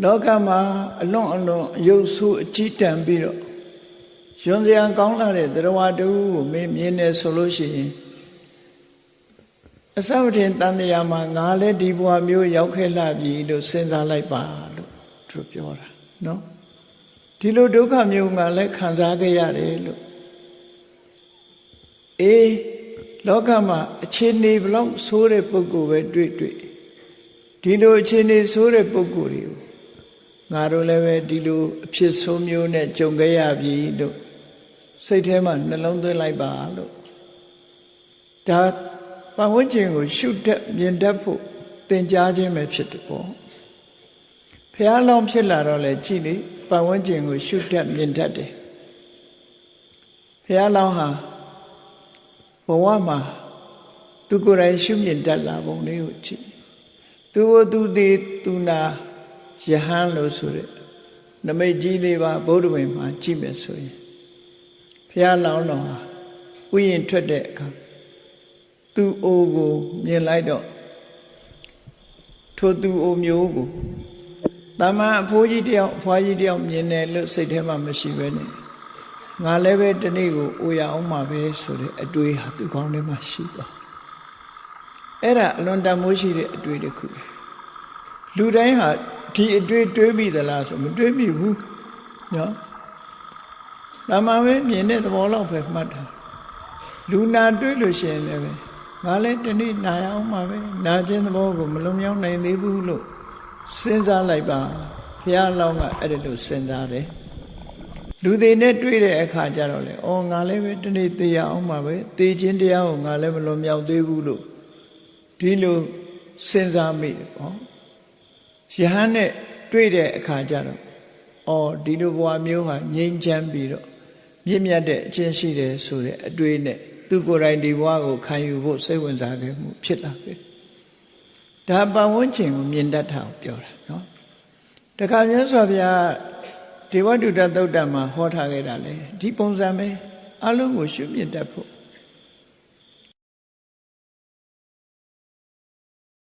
လောကမှာအလွန်အလွန်အယုတ်ဆိုးအကြည့်တန်ပြီးတော့ယွန်စရာကောင်းလာတဲ့တရားတူကိုမင်းမြင်နေဆိုလို့ရှိရင်အစဝထင်တန်တရားမှာငါလည်းဒီဘဝမျိုးရောက်ခဲ့လာပြီလို့စဉ်းစားလိုက်ပါလို့သူပြောတာနော်ဒီလိုဒုက္ခမျိုးငါလည်းခံစားခဲ့ရတယ်လို့အေးလောကမှာအခြေအနေဘလောက်ဆိုးတဲ့ပုဂ္ဂိုလ်ပဲတွေ့တွေ့ဒီလိုအခြေအနေဆိုးတဲ့ပုဂ္ဂိုလ်တွေကို ငါတို့လည်းပဲဒီလိုအဖြစ်ဆိုးမျိုးနဲ့ကြုံခဲ့ရပြီလို့စိတ်ထဲမှာနှလုံးသွင်းလိုက်ပါလို့ဒါပတ်ဝန်းကျင်ကို ရှုတတ်မြင်တတ်ဖို့သင်ကြားခြင်းပဲဖြစ်တယ်ပေါ့ဖះလောင်ဖြစ်လာတော့လေကြည့်လေပတ်ဝန်းကျင်ကို ရှုတတ်မြင်တတ်တယ်ဖះလောင်ဟာဘဝမှာသူကိုယ်တိုင်ရှုမြင်တတ်လာပုံလေးကိုကြည့်သူ့ကိုသူသေးသူနာ ယဟန်လို့ဆိုတဲ့နမိတ်ကြီးလေးပါဗုဒ္ဓဝင်မှာကြည့်မယ်ဆိုရင်ဖះလောင်တော်ဟာဥယျာဉ်ထွက်တဲ့အခါသူ့အိုးကိုမြင်လိုက်တော့ထိုသူ့အိုးမျိုးကိုတာမန်အဖိုးကြီးတယောက်အဖွားကြီးတယောက်မြင်တယ်လို့စိတ်ထဲမှာမရှိပဲနဲ့ငါလည်းပဲဒီနေ့ကိုအိုရအောင်မှာပဲဆိုတဲ့အတွေးဟာသူ့ကောင်းထဲမှာရှိသွားအဲ့ဒါအလွန်တန်မိုးရှိတဲ့အတွေးတစ်ခုလူတိုင်းဟာ ဒီအတွေးတွေးမိသလားဆိုမတွေးမိဘူးနော်တာမန်ပဲမြင်တဲ့သဘောလောက်ပဲမှတ်တာလူနာတွေးလို့ရှိရင်လည်းပဲငါလည်းဒီနေ့နာရအောင်မှာပဲနာခြင်းသဘောကိုမလွန်မြောက်နိုင်သေးဘူးလို့စဉ်းစားလိုက်ပါဘုရားလောင်းကအဲ့ဒါလို့စဉ်းစားတယ်လူတွေနဲ့တွေ့တဲ့အခါကျတော့လေအော်ငါလည်းပဲဒီနေ့သိရအောင်မှာပဲသိခြင်းတရားကိုငါလည်းမလွန်မြောက်သေးဘူးလို့ဒီလိုစဉ်းစားမိတယ်ပေါ့ ယဟန်နဲ့တွေ့တဲ့အခါကျတော့အော်ဒီလိုဘဝမျိုးဟာငြိမ်းချမ်းပြီးတော့မြင့်မြတ်တဲ့အချင်းရှိတယ်ဆိုတဲ့အတွေ့နဲ့သူကိုယ်တိုင်ဒီဘဝကိုခံယူဖို့စိတ်ဝင်စားခဲ့မှုဖြစ်လာပြီဒါပတ်ဝန်းကျင်ကိုမြင်တတ်တာကိုပြောတာနော်တခါမြတ်စွာဘုရားဒေဝတုတ္တသုတ်တံမှာဟောထားခဲ့တာလေဒီပုံစံပဲအလုံးကိုရှုမြင်တတ်ဖို့